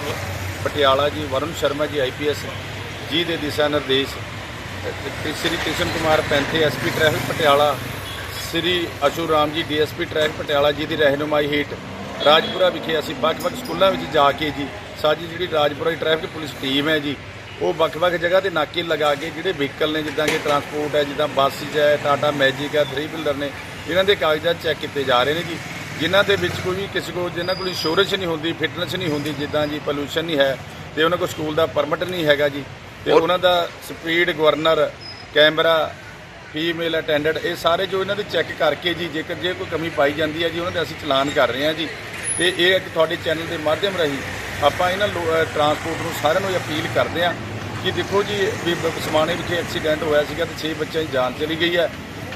ਸਾਹਿਬ, ਪਟਿਆਲਾ ਜੀ, ਵਰੁਣ ਸ਼ਰਮਾ ਜੀ ਆਈਪੀਐਸ ਜੀ ਦੇ ਦਿਸ਼ਾ ਨਿਰਦੇਸ਼ Shri Krishan Kumar Painthe SP traffic Patiala, Shri Ashu Ram ji DSP traffic Patiala ਜੀ ਦੀ ਰਹਿਨੁਮਾਈ ਹੇਠ ਰਾਜਪੁਰਾ ਵਿਖੇ ਅਸੀਂ ਵੱਖ-ਵੱਖ ਸਕੂਲਾਂ ਵਿੱਚ ਜਾ ਕੇ ਜੀ, ਸਾਡੀ ਜਿਹੜੀ ਰਾਜਪੁਰਾ ਦੀ ਟ੍ਰੈਫਿਕ ਪੁਲਿਸ ਟੀਮ ਹੈ ਜੀ, ਉਹ ਵੱਖ-ਵੱਖ ਜਗ੍ਹਾ ਤੇ ਨਾਕੇ ਲਗਾ ਕੇ ਜਿਹੜੇ ਵਹੀਕਲ ਨੇ, ਜਿੱਦਾਂ ਕਿ ਟਰਾਂਸਪੋਰਟ ਹੈ, ਜਿੱਦਾਂ ਬੱਸਿਸ ਹੈ, ਟਾਟਾ ਮੈਜਿਕ ਹੈ 3 ਵੀਲਰ ਨੇ, ਇਹਨਾਂ ਦੇ ਕਾਗਜ਼ਾਤ ਚੈੱਕ ਕੀਤੇ ਜਾ ਰਹੇ ਨੇ ਜੀ। ਜਿਨ੍ਹਾਂ ਦੇ ਵਿੱਚ ਕੋਈ ਵੀ ਕਿਸੇ ਕੋਲ ਜਿਨ੍ਹਾਂ ਕੋਲ ਇੰਸ਼ੋਰੈਂਸ ਨਹੀਂ ਹੁੰਦੀ ਫਿਟਨੈਸ ਨਹੀਂ ਹੁੰਦੀ ਜਿੱਦਾਂ ਜੀ ਪੋਲੂਸ਼ਨ ਨਹੀਂ ਹੈ ਤੇ ਉਹਨਾਂ ਕੋਲ ਸਕੂਲ ਦਾ ਪਰਮਿਟ ਨਹੀਂ ਹੈਗਾ ਜੀ ਤੇ ਉਹਨਾਂ ਦਾ speed governor camera female attendant ਇਹ ਸਾਰੇ ਜੋ ਇਹਨਾਂ ਦੇ ਚੈੱਕ ਕਰਕੇ ਜੀ ਜੇਕਰ ਜੇ ਕੋਈ ਕਮੀ ਪਾਈ ਜਾਂਦੀ ਹੈ ਜੀ ਉਹਨਾਂ ਦੇ ਅਸੀਂ ਚਲਾਨ ਕਰ ਰਹੇ ਹਾਂ ਜੀ। ਤੇ ਇਹ ਇੱਕ ਤੁਹਾਡੇ ਚੈਨਲ ਦੇ ਮਾਧਿਅਮ ਰਾਹੀਂ ਆਪਾਂ ਇਹਨਾਂ ਟਰਾਂਸਪੋਰਟ ਨੂੰ ਸਾਰਿਆਂ ਨੂੰ ਅਪੀਲ ਕਰਦੇ ਹਾਂ ਕਿ ਦੇਖੋ ਜੀ ਵੀ ਸਮਾਣੇ ਵਿਖੇ ਐਕਸੀਡੈਂਟ ਹੋਇਆ ਸੀਗਾ ਤੇ 6 ਬੱਚਿਆਂ ਦੀ ਜਾਨ ਚਲੀ ਗਈ ਹੈ।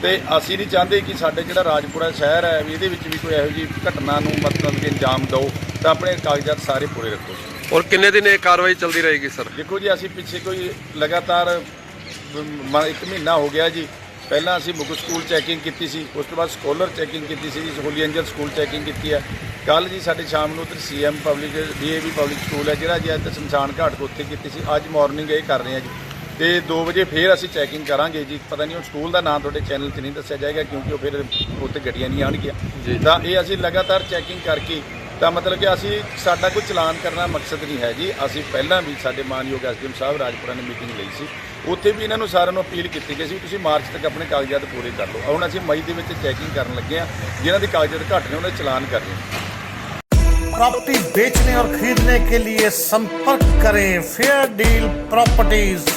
ਤੇ ਅਸੀਂ ਨਹੀਂ ਚਾਹੁੰਦੇ ਕਿ ਸਾਡੇ ਜਿਹੜਾ ਰਾਜਪੁਰਾ ਸ਼ਹਿਰ ਹੈ ਵੀ ਇਹਦੇ ਵਿੱਚ ਵੀ ਕੋਈ ਇਹੋ ਜਿਹੀ ਘਟਨਾ ਨੂੰ ਮਤਲਬ ਕਿ ਅੰਜਾਮ ਦਿਓ ਤਾਂ ਆਪਣੇ ਕਾਗਜ਼ਾਤ ਸਾਰੇ ਪੂਰੇ ਰੱਖੋ। ਔਰ ਕਿੰਨੇ ਦਿਨ ਇਹ ਕਾਰਵਾਈ ਚੱਲਦੀ ਰਹੇਗੀ ਸਰ? ਦੇਖੋ ਜੀ ਅਸੀਂ ਪਿੱਛੇ ਕੋਈ ਲਗਾਤਾਰ ਇੱਕ ਮਹੀਨਾ ਹੋ ਗਿਆ ਜੀ। ਪਹਿਲਾਂ ਅਸੀਂ ਮੁਕਤ ਸਕੂਲ ਚੈਕਿੰਗ ਕੀਤੀ ਸੀ ਉਸ ਤੋਂ ਬਾਅਦ ਸਕਾਲਰ ਚੈਕਿੰਗ ਕੀਤੀ ਸੀ ਜੀ ਹੋਲੀ ਐਂਜਲ ਸਕੂਲ ਚੈਕਿੰਗ ਕੀਤੀ ਹੈ। ਕੱਲ ਜੀ ਸਾਡੇ ਸ਼ਾਮ ਨੂੰ ਉੱਧਰ CM public DAV public school ਹੈ ਜਿਹੜਾ ਜੀ ਅੱਜ ਸ਼ਮਸ਼ਾਨ ਘਾਟ ਤੋਂ ਉੱਥੇ ਕੀਤੀ ਸੀ। ਅੱਜ ਮਾਰਨਿੰਗ ਇਹ ਕਰ ਰਹੇ ਹਾਂ ਜੀ। ਤੇ 2 ਵਜੇ ਫੇਰ ਅਸੀਂ ਚੈਕਿੰਗ ਕਰਾਂਗੇ ਜੀ ਪਤਾ ਨਹੀਂ ਉਹ ਸਕੂਲ ਦਾ ਨਾਮ ਤੁਹਾਡੇ ਚੈਨਲ 'ਚ ਨਹੀਂ ਦੱਸਿਆ ਜਾਏਗਾ ਕਿਉਂਕਿ ਉਹ ਫਿਰ ਉੱਥੇ ਗੱਡੀਆਂ ਨਹੀਂ ਆਉਣਗੀਆਂ ਤਾਂ ਇਹ ਅਸੀਂ ਲਗਾਤਾਰ ਚੈਕਿੰਗ ਕਰਕੇ ਤਾਂ ਮਤਲਬ ਕਿ ਅਸੀਂ ਸਾਡਾ ਕੋਈ ਚਲਾਨ ਕਰਨਾ ਮਕਸਦ ਨਹੀਂ ਹੈ ਜੀ ਅਸੀਂ ਪਹਿਲਾਂ ਵੀ ਸਾਡੇ ਮਾਨਯੋਗ ਐਸਡੀਐਮ ਸਾਹਿਬ ਰਾਜਪੁਰਾ ਨੇ ਮੀਟਿੰਗ ਲਈ ਸੀ ਉੱਥੇ ਵੀ ਇਹਨਾਂ ਨੂੰ ਸਾਰਿਆਂ ਨੂੰ ਅਪੀਲ ਕੀਤੀ ਗਈ ਸੀ ਵੀ ਤੁਸੀਂ ਮਾਰਚ ਤੱਕ ਆਪਣੇ ਕਾਗਜ਼ਾਤ ਪੂਰੇ ਕਰ ਲਓ ਹੁਣ ਅਸੀਂ ਮਈ ਦੇ ਵਿੱਚ ਚੈਕਿੰਗ ਕਰਨ ਲੱਗੇ ਆ ਜਿਨ੍ਹਾਂ ਦੇ ਕਾਗਜ਼ਾਤ ਘੱਟ ਨੇ ਉਹਨਾਂ ਦੇ ਚਲਾਨ ਕਰ ਰਹੇ ਹਾਂ प्रॉपर्टी बेचने और खरीदने के लिए संपर्क करें फेयर डील प्रॉपर्टीज